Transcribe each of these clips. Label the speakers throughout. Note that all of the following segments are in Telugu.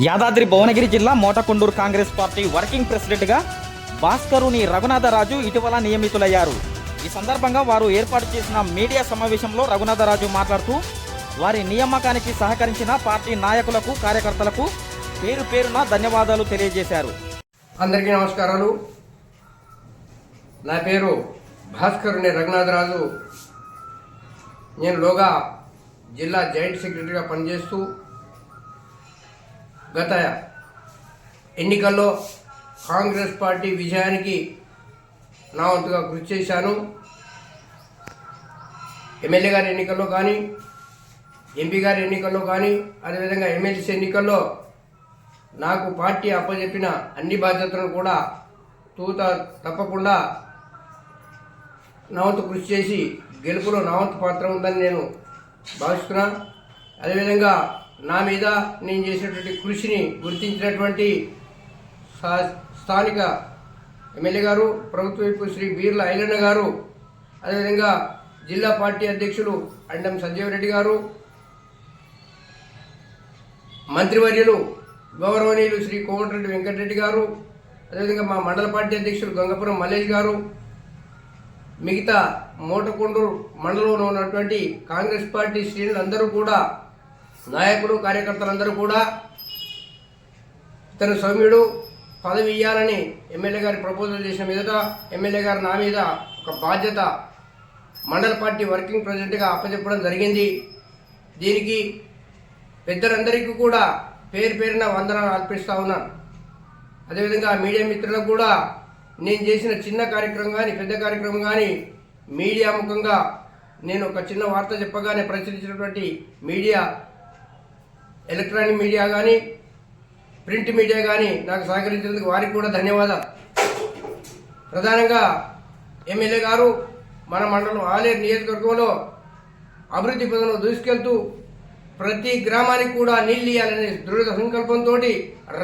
Speaker 1: యాదాద్రి భువనగిరి జిల్లా మోటకొండూరు కాంగ్రెస్ పార్టీ వర్కింగ్ ప్రెసిడెంట్గా భాస్కరుని రఘునాథరాజు ఇటీవల నియమితులయ్యారు. ఈ సందర్భంగా వారు ఏర్పాటు చేసిన మీడియా సమావేశంలో రఘునాథరాజు మాట్లాడుతూ వారి నియామకానికి సహకరించిన పార్టీ నాయకులకు కార్యకర్తలకు పేరు పేరున ధన్యవాదాలు తెలియజేశారు.
Speaker 2: అందరికీ నమస్కారాలు. నా పేరు భాస్కరుని రఘునాథరాజు. నేను లోగా జిల్లా జాయింట్ సెక్రటరీగా పనిచేస్తూ గత ఎన్నికల్లో కాంగ్రెస్ పార్టీ విజయానికి నా వంతుగా కృషి చేశాను. ఎమ్మెల్యే గారి ఎన్నికల్లో కానీ ఎంపీ గారి ఎన్నికల్లో కానీ అదేవిధంగా ఎమ్మెల్సీ ఎన్నికల్లో నాకు పార్టీ అప్పచెప్పిన అన్ని బాధ్యతలను కూడా తూత తప్పకుండా నా కృషి చేసి గెలుపులో నా పాత్ర ఉందని నేను భావిస్తున్నాను అదేవిధంగా నా మీద నేను చేసినటువంటి కృషిని గుర్తించినటువంటి స్థానిక ఎమ్మెల్యే గారు ప్రభుత్వ వైపు శ్రీ బీర్ల ఐలన్న గారు అదేవిధంగా జిల్లా పార్టీ అధ్యక్షులు అండం సంజీవరెడ్డి గారు మంత్రివర్యులు గౌరవనీయులు శ్రీ కోమటిరెడ్డి వెంకటరెడ్డి గారు అదేవిధంగా మా మండల పార్టీ అధ్యక్షులు గంగపురం మల్లేష్ గారు మిగతా మోటకొండూరు మండలంలో ఉన్నటువంటి కాంగ్రెస్ పార్టీ శ్రేణులందరూ కూడా నాయకులు కార్యకర్తలందరూ కూడా ఇతను సౌమ్యుడు పదవి ఇవ్వాలని ఎమ్మెల్యే గారి ప్రపోజల్ చేసిన మీదట ఎమ్మెల్యే గారు నా మీద ఒక బాధ్యత మండల పార్టీ వర్కింగ్ ప్రెసిడెంట్గా అప్పచెప్పడం జరిగింది. దీనికి పెద్దలందరికీ కూడా పేరు పేరున వందనాలు అర్పిస్తూ ఉన్నాను. అదేవిధంగా మీడియా మిత్రులకు కూడా నేను చేసిన చిన్న కార్యక్రమం కానీ పెద్ద కార్యక్రమం కానీ మీడియా ముఖంగా నేను ఒక చిన్న వార్త చెప్పగానే ప్రచురించినటువంటి మీడియా ఎలక్ట్రానిక్ మీడియా కానీ ప్రింట్ మీడియా కానీ నాకు సహకరించినందుకు వారికి కూడా ధన్యవాదాలు. ప్రధానంగా ఎమ్మెల్యే గారు మన మండలం ఆలేరు నియోజకవర్గంలో అభివృద్ధి పదంలో దూసుకెళ్తూ ప్రతి గ్రామానికి కూడా నీళ్ళు ఇవ్వాలనే దృఢ సంకల్పంతో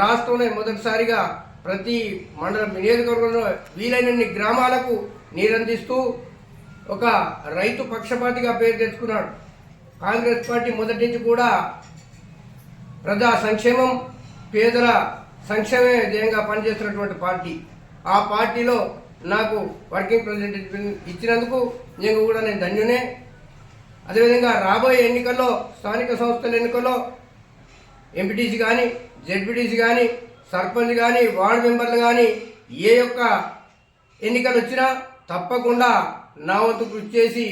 Speaker 2: రాష్ట్రంలో మొదటిసారిగా ప్రతి మండలం నియోజకవర్గంలో వీలైనన్ని గ్రామాలకు నీరందిస్తూ ఒక రైతు పక్షపాతిగా పేరు తెచ్చుకున్నాడు. కాంగ్రెస్ పార్టీ మొదటి నుంచి కూడా ప్రజా సంక్షేమం పేదల సంక్షేమే ధ్యేయంగా పనిచేస్తున్నటువంటి పార్టీ. ఆ పార్టీలో నాకు వర్కింగ్ ప్రెసిడెంట్ ఇచ్చినందుకు నేను కూడా నేను ధన్యునే. అదేవిధంగా రాబోయే ఎన్నికల్లో స్థానిక సంస్థల ఎన్నికల్లో ఎంపీటీసీ కానీ జెడ్పీటీసీ కానీ సర్పంచ్ కానీ వార్డు మెంబర్లు కానీ ఏ యొక్క ఎన్నికలు వచ్చినా తప్పకుండా నా వంతు కృషి చేసి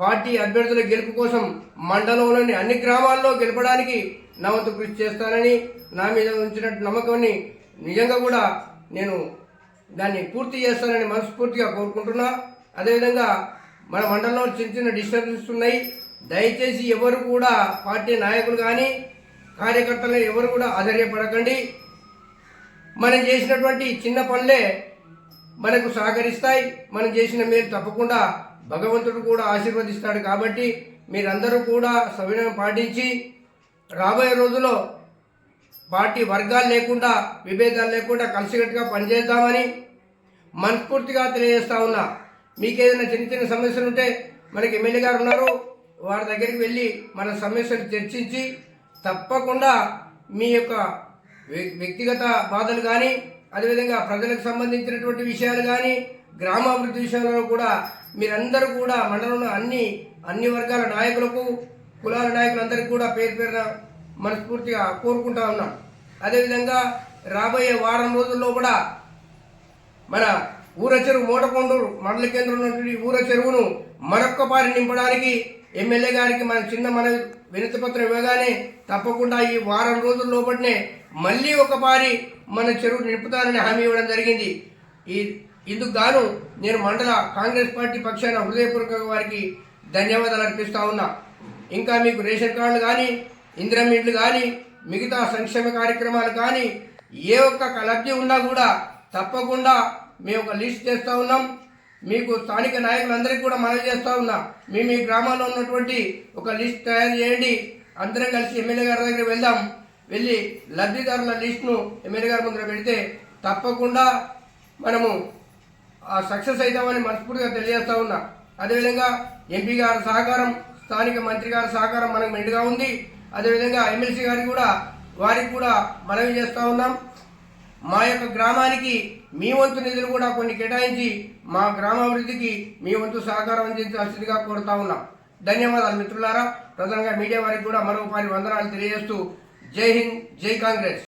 Speaker 2: పార్టీ అభ్యర్థుల గెలుపు కోసం మండలంలోని అన్ని గ్రామాల్లో గెలపడానికి నా వంతు కృషి చేస్తానని నా మీద ఉంచినట్టు నమ్మకాన్ని నిజంగా కూడా నేను దాన్ని పూర్తి చేస్తానని మనస్ఫూర్తిగా కోరుకుంటున్నా. అదేవిధంగా మన మండలంలో చిన్న చిన్న డిస్టర్బెన్స్ ఉన్నాయి. దయచేసి ఎవరు కూడా పార్టీ నాయకులు కానీ కార్యకర్తలు ఎవరు కూడా ఆశ్చర్యపడకండి. మనం చేసినటువంటి చిన్న పనులే మనకు సహకరిస్తాయి. మనం చేసిన మేలు తప్పకుండా భగవంతుడు కూడా ఆశీర్వదిస్తాడు కాబట్టి మీరందరూ కూడా సవినయం పాటించి రాబోయే రోజుల్లో పార్టీ వర్గాలు లేకుండా విభేదాలు లేకుండా కలిసికట్టుగా పనిచేద్దామని మనస్ఫూర్తిగా తెలియజేస్తా ఉన్నా. మీకు ఏదైనా చిన్న చిన్న సమస్యలు ఉంటే మనకి ఎమ్మెల్యే గారు ఉన్నారు. వారి దగ్గరికి వెళ్ళి మన సమస్యలు చర్చించి తప్పకుండా మీ యొక్క వ్యక్తిగత బాధలు కానీ అదేవిధంగా ప్రజలకు సంబంధించినటువంటి విషయాలు కానీ గ్రామాభివృద్ధి విషయంలో కూడా మీరందరూ కూడా మండలంలో అన్ని అన్ని వర్గాల నాయకులకు కులాల నాయకులందరికీ కూడా పేరు పేరున మనస్ఫూర్తిగా కోరుకుంటా ఉన్నాం. అదేవిధంగా రాబోయే వారం రోజుల్లో కూడా మన ఊర చెరువు మూటకొండూరు మండల కేంద్రంలో ఊర చెరువును మరొక్క పారి నింపడానికి ఎమ్మెల్యే గారికి మన చిన్న మన వినతి పత్రం ఇవ్వగానే తప్పకుండా ఈ వారం రోజుల లోపలనే మళ్ళీ ఒక పారి మన చెరువు నింపుతారని హామీ ఇవ్వడం జరిగింది. ఈ ఇందుకు గాను నేను మండల కాంగ్రెస్ పార్టీ పక్షాన హృదయపూర్వక వారికి ధన్యవాదాలు అర్పిస్తూ ఉన్నా. ఇంకా మీకు రేషన్ కార్డులు కానీ ఇందిరం ఇండ్లు కానీ మిగతా సంక్షేమ కార్యక్రమాలు కానీ ఏ ఒక్క లబ్ధి ఉన్నా కూడా తప్పకుండా మేము ఒక లిస్ట్ చేస్తూ ఉన్నాం. మీకు స్థానిక నాయకులందరికీ కూడా మనవి చేస్తూ ఉన్నాం. మీ మీ గ్రామాల్లో ఉన్నటువంటి ఒక లిస్ట్ తయారు చేయండి. అందరం కలిసి ఎమ్మెల్యే గారి దగ్గర వెళ్దాం. వెళ్ళి లబ్ధిదారుల లిస్టును ఎమ్మెల్యే గారి ముందర పెడితే తప్పకుండా మనము సక్సెస్ అవుతామని మనస్ఫూర్తిగా తెలియజేస్తా ఉన్నా. అదేవిధంగా ఎంపీ గారి సహకారం స్థానిక మంత్రి గారి సహకారం మనకు మెండుగా ఉంది. అదేవిధంగా ఎమ్మెల్సీ గారికి కూడా వారికి కూడా మనవి చేస్తూ ఉన్నాం. మా యొక్క గ్రామానికి మీ వంతు నిధులు కూడా కొన్ని కేటాయించి మా గ్రామాభివృద్ధికి మీ వంతు సహకారం అందించాల్సిందిగా కోరుతా ఉన్నాం. ధన్యవాదాలు మిత్రులారా. ప్రధానంగా మీడియా వారికి కూడా మరొకసారి వందనాలు తెలియజేస్తూ జై హింద్ జై కాంగ్రెస్.